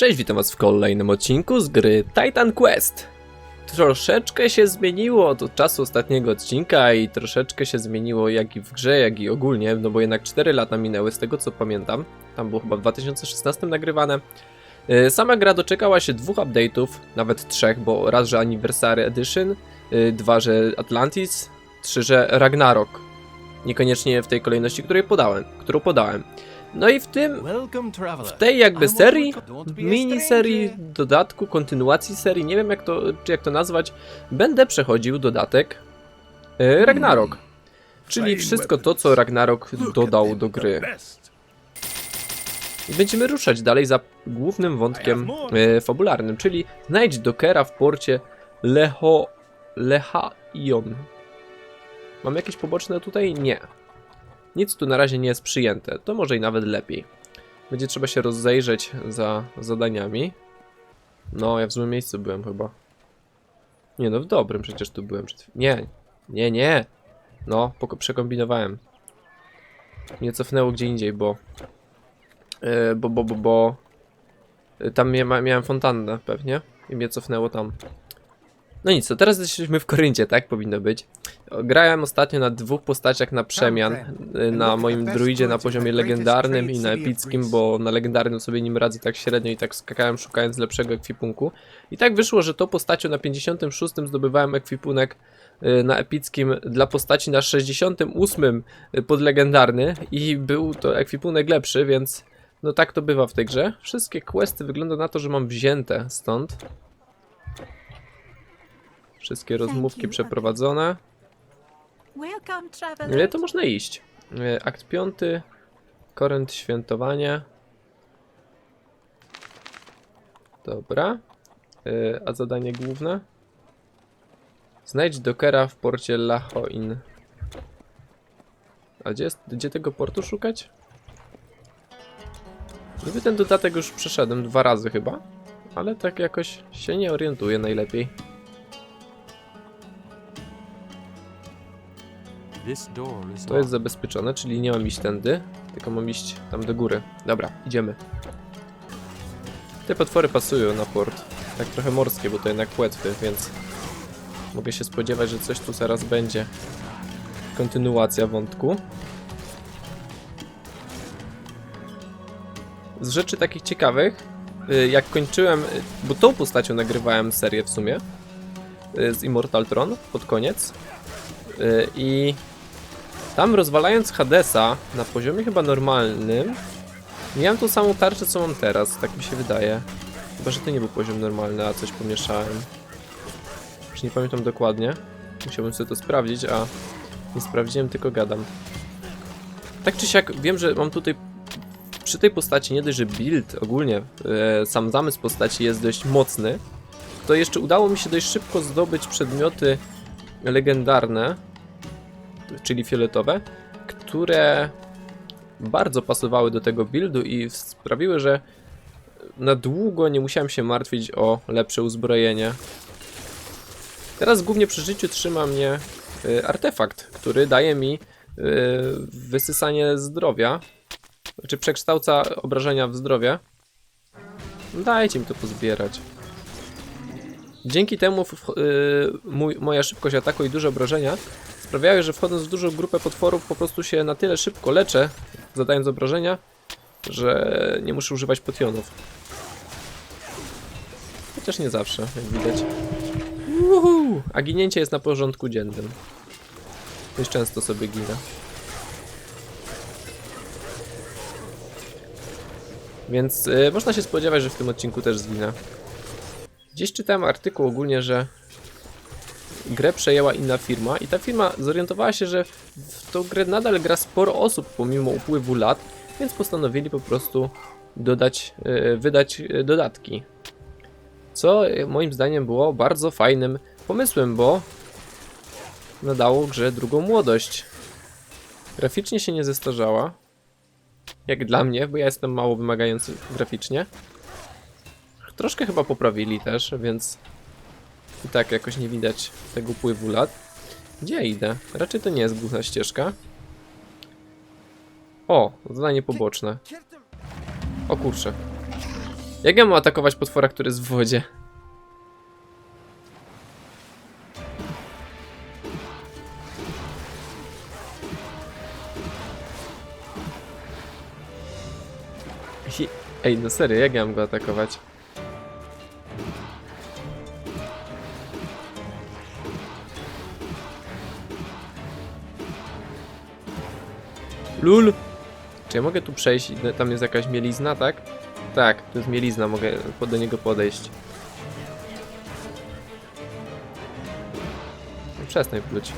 Cześć, witam was w kolejnym odcinku z gry Titan Quest. Troszeczkę się zmieniło od czasu ostatniego odcinka i troszeczkę się zmieniło jak i w grze, jak i ogólnie, no bo jednak 4 lata minęły z tego co pamiętam. Tam było chyba w 2016 nagrywane. Yy, Sama gra doczekała się dwóch update'ów, nawet trzech, bo raz, że Anniversary Edition, yy, dwa, że Atlantis, trzy, że Ragnarok. Niekoniecznie w tej kolejności, której podałem, którą podałem. No i w tym w tej jakby serii, miniserii, dodatku, kontynuacji serii, nie wiem jak to, czy jak to nazwać, będę przechodził dodatek e, Ragnarok. Czyli wszystko to, co Ragnarok dodał do gry. I będziemy ruszać dalej za głównym wątkiem e, fabularnym, czyli znajdź Dokera w porcie Leho... Lehaion. Mam jakieś poboczne tutaj? Nie. Nic tu na razie nie jest przyjęte, to może i nawet lepiej. Będzie trzeba się rozejrzeć za zadaniami. No, ja w złym miejscu byłem chyba. Nie no, w dobrym przecież tu byłem. Nie, nie, nie! No, przekombinowałem. Mnie cofnęło gdzie indziej, bo... Yy, bo, bo, bo, bo... yy, Tam mia miałem fontannę pewnie i mnie cofnęło tam. No nic, to teraz jesteśmy w Koryncie, tak powinno być. Grałem ostatnio na dwóch postaciach na przemian. y, Na moim druidzie na poziomie legendarnym i na epickim, bo na legendarnym sobie nim radzę tak średnio i tak skakałem szukając lepszego ekwipunku. I tak wyszło, że tą postacią na 56 zdobywałem ekwipunek y, na epickim dla postaci na 68 podlegendarny i był to ekwipunek lepszy, więc no tak to bywa w tej grze. Wszystkie questy wygląda na to, że mam wzięte stąd. Wszystkie rozmówki przeprowadzone. Ile traveler. to można iść? E, Akt piąty, korent świętowanie. Dobra. E, A zadanie główne? Znajdź dokera w porcie Lachoin. A gdzie, jest, gdzie tego portu szukać? Niby ten dodatek już przeszedłem dwa razy chyba, ale tak jakoś się nie orientuję najlepiej. To jest zabezpieczone, czyli nie mam iść tędy, tylko mam iść tam do góry. Dobra, idziemy. Te potwory pasują na port. Tak trochę morskie, bo to jednak płetwy, więc mogę się spodziewać, że coś tu zaraz będzie. Kontynuacja wątku. Z rzeczy takich ciekawych, y, jak kończyłem, y, bo tą postacią nagrywałem serię w sumie, y, z Immortal Tron pod koniec. I tam rozwalając Hadesa na poziomie chyba normalnym, miałem tą samą tarczę co mam teraz, tak mi się wydaje. Chyba, że to nie był poziom normalny, a coś pomieszałem. Już nie pamiętam dokładnie. Musiałbym sobie to sprawdzić, a nie sprawdziłem, tylko gadam. Tak czy siak, wiem, że mam tutaj przy tej postaci nie dość, że build ogólnie, e, sam zamysł postaci jest dość mocny, to jeszcze udało mi się dość szybko zdobyć przedmioty legendarne, czyli fioletowe, które bardzo pasowały do tego buildu i sprawiły, że na długo nie musiałem się martwić o lepsze uzbrojenie. Teraz głównie przy życiu trzyma mnie y, artefakt, który daje mi y, wysysanie zdrowia, czy przekształca obrażenia w zdrowie. Dajcie mi to pozbierać. Dzięki temu y, mój, moja szybkość ataku i duże obrażenia sprawiały, że wchodząc w dużą grupę potworów po prostu się na tyle szybko leczę, zadając obrażenia, że nie muszę używać potionów. Chociaż nie zawsze, jak widać. Uhu, a ginięcie jest na porządku dziennym. Dość często sobie ginę. Więc y, można się spodziewać, że w tym odcinku też zginę. Gdzieś czytałem artykuł ogólnie, że grę przejęła inna firma i ta firma zorientowała się, że w tą grę nadal gra sporo osób pomimo upływu lat, więc postanowili po prostu dodać, e, wydać e, dodatki. Co e, moim zdaniem było bardzo fajnym pomysłem, bo nadało grze drugą młodość. Graficznie się nie zestarzała. Jak dla mnie, bo ja jestem mało wymagający graficznie. Troszkę chyba poprawili też, więc i tak jakoś nie widać tego upływu lat. Gdzie ja idę? Raczej to nie jest główna ścieżka. O, zadanie poboczne. O kurczę. Jak ja mam atakować potwora, który jest w wodzie? Ej, no serio, jak ja mam go atakować? Lul! Czy ja mogę tu przejść? Tam jest jakaś mielizna, tak? Tak, to jest mielizna, mogę do niego podejść. No Przestań pluć.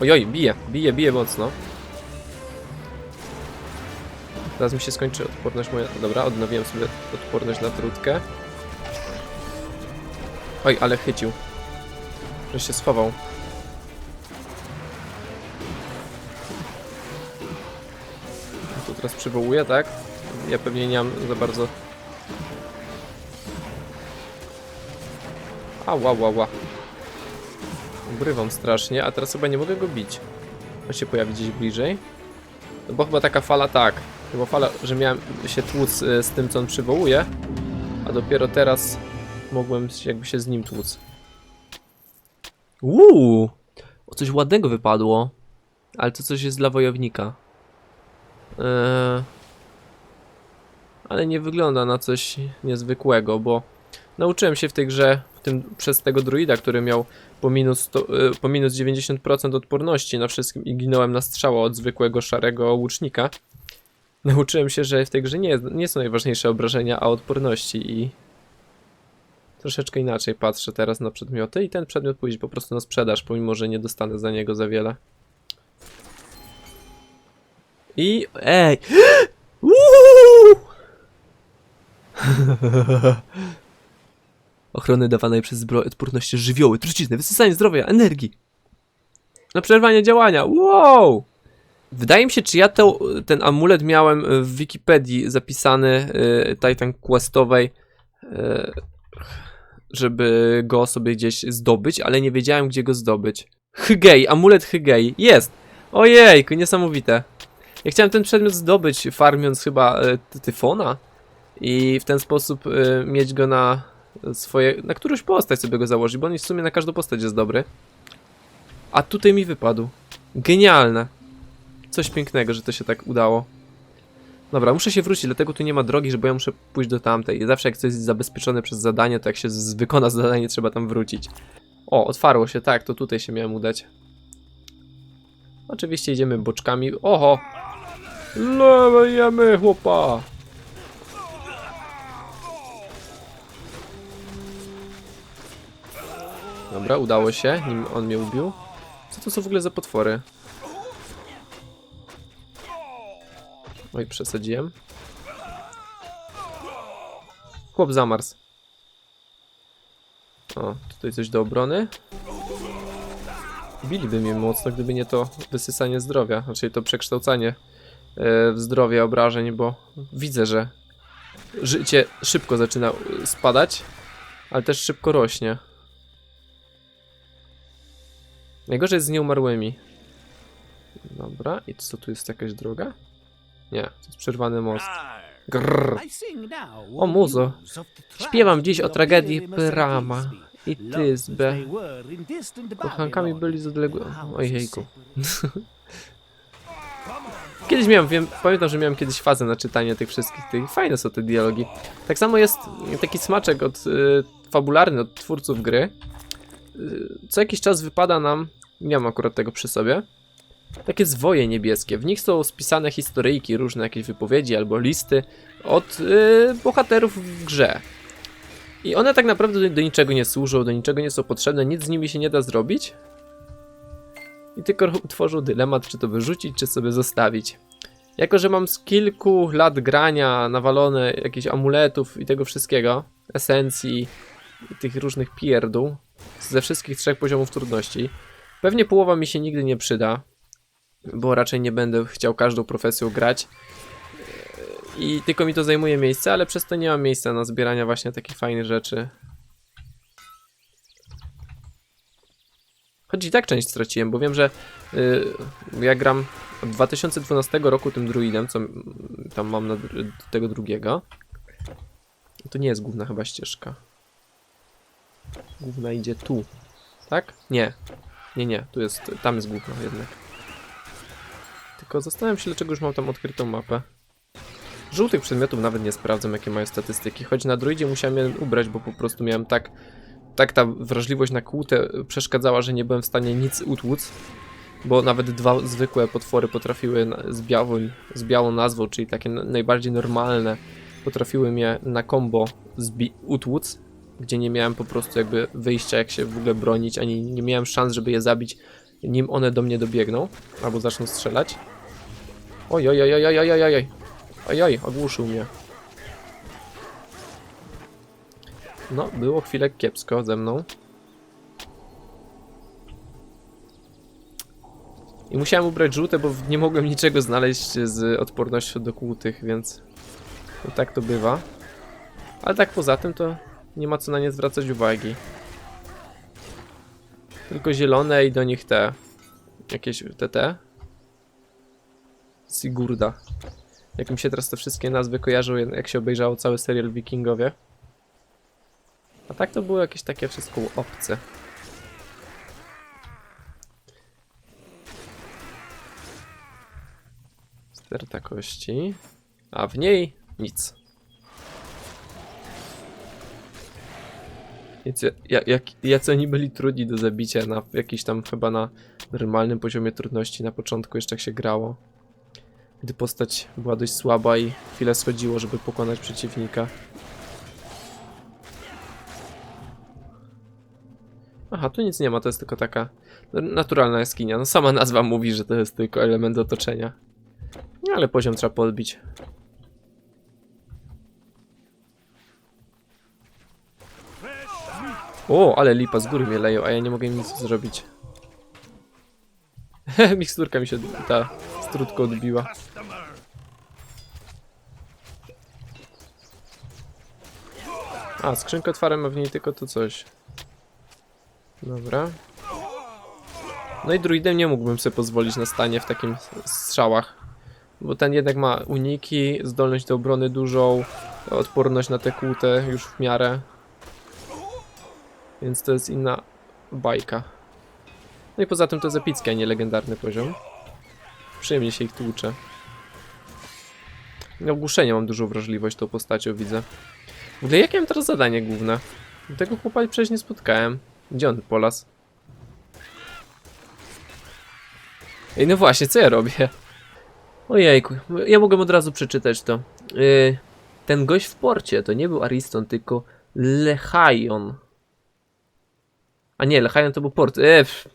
Ojoj, bije, bije, bije mocno. Teraz mi się skończy odporność moja. Dobra, odnowiłem sobie odporność na trutkę. Oj, ale chycił. Że się schował. Teraz przywołuję, tak? Ja pewnie nie mam za bardzo. Ała, ła, ła. Ubrywam strasznie, a teraz chyba nie mogę go bić. On się pojawi gdzieś bliżej. No bo chyba taka fala tak. Chyba fala, że miałem się tłuc y, z tym, co on przywołuje. A dopiero teraz mogłem jakby się z nim tłuc. Uuu! O coś ładnego wypadło. Ale to coś jest dla wojownika. Eee, ale nie wygląda na coś niezwykłego, bo nauczyłem się w tej grze, w tym, przez tego druida, który miał po minus, e, po minus 90% odporności na wszystkim i ginąłem na strzała od zwykłego szarego łucznika. Nauczyłem się, że w tej grze nie, nie są najważniejsze obrażenia, a odporności i troszeczkę inaczej patrzę teraz na przedmioty i ten przedmiot pójdzie po prostu na sprzedaż, pomimo, że nie dostanę za niego za wiele. I... Ej! Ochrony dawanej przez zbroję odporności żywioły, trucizny, wysysanie zdrowia, energii. Na przerwanie działania. Wow! Wydaje mi się, czy ja to, ten amulet miałem w Wikipedii zapisany y, Titan Questowej, y, żeby go sobie gdzieś zdobyć, ale nie wiedziałem, gdzie go zdobyć. Hygei, amulet Hygei. Jest! Ojejku, niesamowite. Ja chciałem ten przedmiot zdobyć, farmiąc chyba e, ty- tyfona i w ten sposób e, mieć go na swoje, na którąś postać sobie go założyć, bo on w sumie na każdą postać jest dobry. A tutaj mi wypadł. Genialne. Coś pięknego, że to się tak udało. Dobra, muszę się wrócić, dlatego tu nie ma drogi, że bo ja muszę pójść do tamtej. Zawsze jak coś jest zabezpieczone przez zadanie, to jak się wykona zadanie, trzeba tam wrócić. O, otwarło się, tak, to tutaj się miałem udać. Oczywiście idziemy boczkami. Oho! Lewejemy chłopa! Dobra, udało się, nim on mnie ubił. Co to są w ogóle za potwory? Oj, przesadziłem. Chłop zamarzł. O, tutaj coś do obrony. Biliby mnie mocno, gdyby nie to wysysanie zdrowia, znaczy to przekształcanie w zdrowie obrażeń, bo widzę, że życie szybko zaczyna e, spadać, ale też szybko rośnie. Najgorzej jest z nieumarłymi. Dobra, i co tu jest jakaś droga? Nie, to jest przerwany most. Grrr. O muzo, Śpiewam dziś o tragedii Pyrama i Tyzbę. Kochankami byli z odległego... Ojejku. Kiedyś miałem, wiem, pamiętam, że miałem kiedyś fazę na czytanie tych wszystkich tych. Fajne są te dialogi. Tak samo jest taki smaczek od y, fabularny od twórców gry. Y, co jakiś czas wypada nam, nie mam akurat tego przy sobie, takie zwoje niebieskie. W nich są spisane historyjki, różne jakieś wypowiedzi albo listy od y, bohaterów w grze. I one tak naprawdę do, do niczego nie służą, do niczego nie są potrzebne, nic z nimi się nie da zrobić. I tylko tworzą dylemat, czy to wyrzucić, czy sobie zostawić. Jako, że mam z kilku lat grania nawalone jakichś amuletów i tego wszystkiego, esencji i tych różnych pierdół ze wszystkich trzech poziomów trudności, pewnie połowa mi się nigdy nie przyda, bo raczej nie będę chciał każdą profesją grać i tylko mi to zajmuje miejsce, ale przez to nie mam miejsca na zbierania właśnie takich fajnych rzeczy. Choć i tak część straciłem, bo wiem, że y, ja gram od 2012 roku tym druidem, co tam mam na, tego drugiego. to nie jest główna chyba ścieżka. Główna idzie tu. Tak? Nie. Nie, nie. Tu jest, tam jest główna jednak. Tylko zastanawiam się, dlaczego już mam tam odkrytą mapę. Żółtych przedmiotów nawet nie sprawdzam, jakie mają statystyki. Choć na druidzie musiałem jeden ubrać, bo po prostu miałem tak... Tak ta wrażliwość na kłutę przeszkadzała, że nie byłem w stanie nic utłuc. Bo nawet dwa zwykłe potwory potrafiły z białą, z białą nazwą, czyli takie najbardziej normalne, potrafiły mnie na combo zbi- utłuc, gdzie nie miałem po prostu jakby wyjścia, jak się w ogóle bronić, ani nie miałem szans, żeby je zabić, nim one do mnie dobiegną, albo zaczną strzelać. Oj, oj, oj, oj, oj, oj, oj, oj, oj, ogłuszył mnie. No, było chwilę kiepsko ze mną. I musiałem ubrać żółte, bo nie mogłem niczego znaleźć z odpornością do kłutych, więc no tak to bywa. Ale tak poza tym to nie ma co na nie zwracać uwagi. Tylko zielone i do nich te jakieś TT. Sigurda. Jak mi się teraz te wszystkie nazwy kojarzą, jak się obejrzało cały serial Wikingowie. A tak to było jakieś takie wszystko obce. Sterta kości. A w niej nic. Więc ja- ja- jak, jacy oni byli trudni do zabicia na jakiś tam chyba na normalnym poziomie trudności na początku jeszcze jak się grało. Gdy postać była dość słaba i chwilę schodziło, żeby pokonać przeciwnika. Aha, tu nic nie ma, to jest tylko taka naturalna jaskinia. No sama nazwa mówi, że to jest tylko element otoczenia. No, ale poziom trzeba podbić. O, ale lipa z góry mnie leją, a ja nie mogę nic zrobić. Miksturka mi się ta strutko odbiła. A, skrzynkę otwarłem, a w niej tylko to coś. Dobra. No i druidem nie mógłbym sobie pozwolić na stanie w takim strzałach. Bo ten jednak ma uniki, zdolność do obrony dużą, odporność na te kłute już w miarę. Więc to jest inna bajka. No i poza tym to jest epicki, a nie legendarny poziom. Przyjemnie się ich tłucze. Na ogłuszenie mam dużą wrażliwość tą postacią, widzę. W ogóle jakie mam teraz zadanie główne? Tego chłopa przecież nie spotkałem. Gdzie on polas? Ej, no właśnie, co ja robię? Ojejku, ja mogłem od razu przeczytać to. Yy, ten gość w porcie to nie był Ariston, tylko Lechajon. A nie, Lechajon to był port. Pff.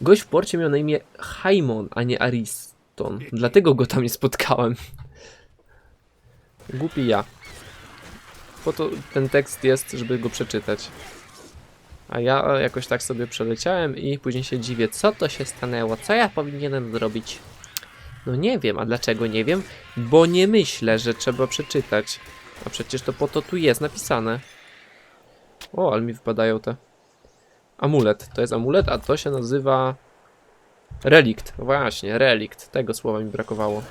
Gość w porcie miał na imię Haimon, a nie Ariston. Dlatego go tam nie spotkałem. Głupi ja. Po to ten tekst jest, żeby go przeczytać. A ja jakoś tak sobie przeleciałem i później się dziwię, co to się stanęło, co ja powinienem zrobić. No nie wiem, a dlaczego nie wiem? Bo nie myślę, że trzeba przeczytać. A przecież to po to tu jest napisane. O, ale mi wypadają te. Amulet. To jest amulet, a to się nazywa. Relikt. Właśnie, relikt. Tego słowa mi brakowało.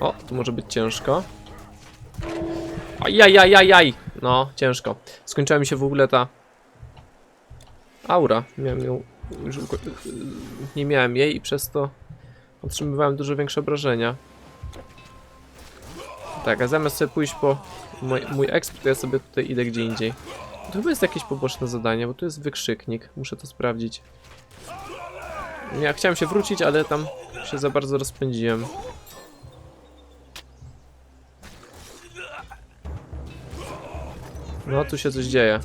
O, tu może być ciężko. Ajajajajaj! No, ciężko. Skończyła mi się w ogóle ta aura. Miałem ją. Już nie miałem jej i przez to otrzymywałem dużo większe obrażenia. Tak, a zamiast sobie pójść po mój, mój exp, to ja sobie tutaj idę gdzie indziej. To chyba jest jakieś poboczne zadanie, bo tu jest wykrzyknik. Muszę to sprawdzić. Ja chciałem się wrócić, ale tam się za bardzo rozpędziłem. No, tu się coś dzieje.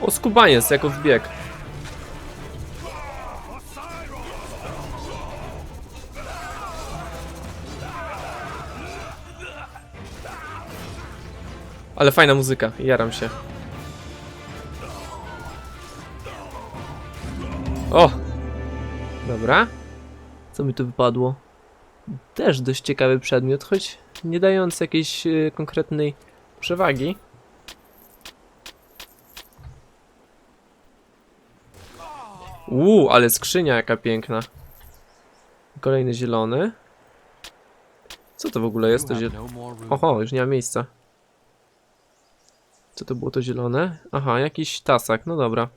O, skubaniec, jako wbieg. Ale fajna muzyka, jaram się. O! Dobra. Co mi tu wypadło? Też dość ciekawy przedmiot, choć nie dający jakiejś e, konkretnej przewagi. Uuu, ale skrzynia jaka piękna. Kolejny zielony. Co to w ogóle jest? To You zie... have more room. Oho, już nie ma miejsca. Co to było to zielone? Aha, jakiś tasak, no dobra.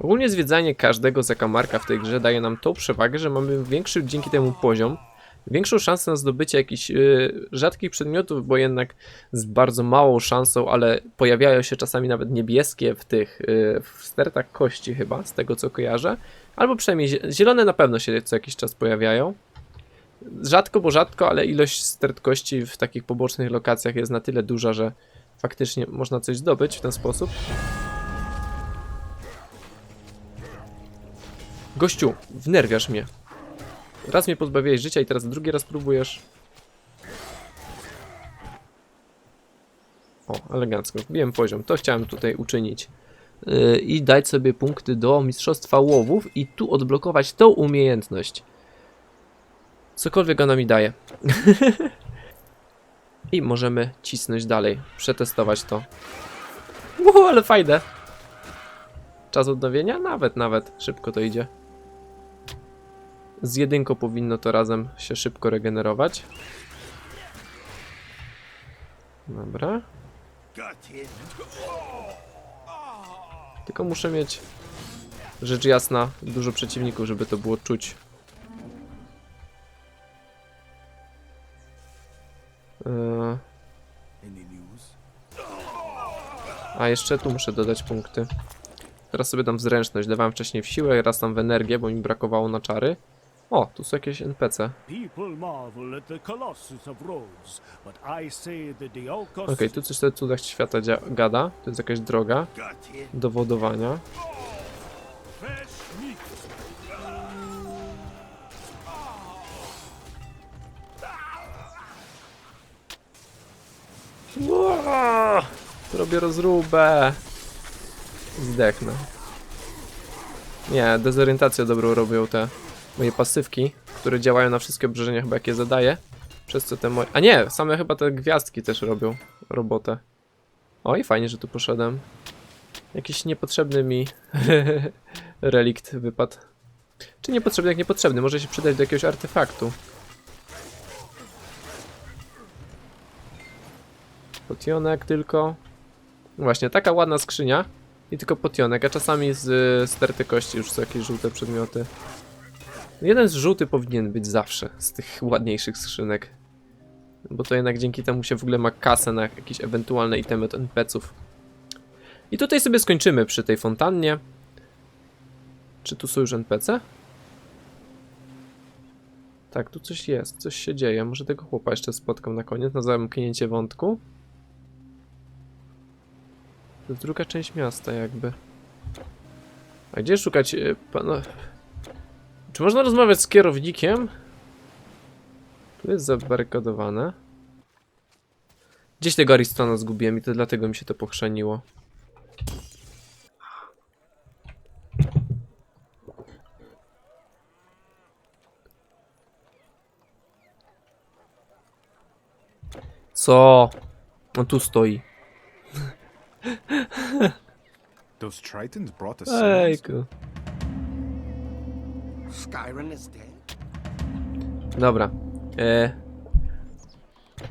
Ogólnie zwiedzanie każdego zakamarka w tej grze daje nam tą przewagę, że mamy większy dzięki temu poziom, większą szansę na zdobycie jakichś yy, rzadkich przedmiotów, bo jednak z bardzo małą szansą, ale pojawiają się czasami nawet niebieskie w tych, yy, w stertach kości chyba, z tego co kojarzę, albo przynajmniej zie- zielone na pewno się co jakiś czas pojawiają. Rzadko, bo rzadko, ale ilość stert kości w takich pobocznych lokacjach jest na tyle duża, że faktycznie można coś zdobyć w ten sposób. Gościu, wnerwiasz mnie. Raz mnie pozbawiłeś życia i teraz drugi raz próbujesz. O, elegancko. Wbiłem poziom. To chciałem tutaj uczynić. Yy, I dać sobie punkty do Mistrzostwa Łowów i tu odblokować tą umiejętność. Cokolwiek ona mi daje. I możemy cisnąć dalej. Przetestować to. Wow, ale fajne. Czas odnowienia? Nawet, nawet. Szybko to idzie. Z jedynką powinno to razem się szybko regenerować. Dobra. Tylko muszę mieć rzecz jasna dużo przeciwników, żeby to było czuć. A jeszcze tu muszę dodać punkty. Teraz sobie dam w zręczność. Dawałem wcześniej w siłę, raz tam w energię, bo mi brakowało na czary. O, tu są jakieś NPC. Okej, tu coś o cudach świata gada. To jest jakaś droga do wodowania. Uaa! Robię rozróbę. Zdechnę. Nie, dezorientację dobrą robią te moje pasywki, które działają na wszystkie obrażenia chyba jakie zadaję. Przez co te moje... A nie, same chyba te gwiazdki też robią robotę. Oj, fajnie, że tu poszedłem. Jakiś niepotrzebny mi relikt wypadł. Czy niepotrzebny jak niepotrzebny, może się przydać do jakiegoś artefaktu. Potionek tylko. Właśnie, taka ładna skrzynia. I tylko potionek, a czasami z y, sterty kości już są jakieś żółte przedmioty. Jeden z żółty powinien być zawsze z tych ładniejszych skrzynek. Bo to jednak dzięki temu się w ogóle ma kasę na jakieś ewentualne itemy od NPC-ów. I tutaj sobie skończymy przy tej fontannie. Czy tu są już NPC? Tak, tu coś jest, coś się dzieje. Może tego chłopa jeszcze spotkam na koniec, na zamknięcie wątku. To druga część miasta jakby. A gdzie szukać y, pana... Czy można rozmawiać z kierownikiem? Tu jest zabarykadowane. Gdzieś tego Aristona zgubiłem i to dlatego mi się to pochrzeniło. Co? On tu stoi. Those Tritons brought us Ejku. Skyrim is dead. Dobra. E...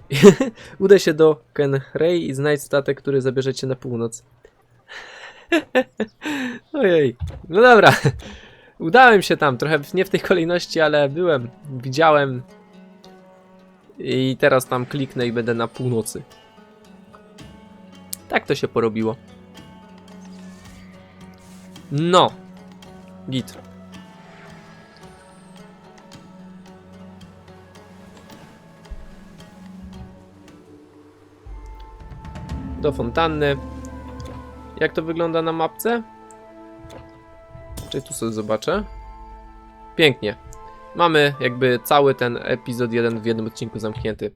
Udaj się do Kenrei i znajdź statek, który zabierze cię na północ. Ojej. No dobra. Udałem się tam, trochę nie w tej kolejności, ale byłem, widziałem. I teraz tam kliknę i będę na północy. Tak to się porobiło. No. Git. do fontanny. Jak to wygląda na mapce? Czy tu sobie zobaczę? Pięknie. Mamy jakby cały ten epizod 1 w jednym odcinku zamknięty.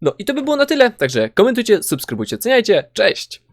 No i to by było na tyle, także komentujcie, subskrybujcie, ceniajcie, cześć!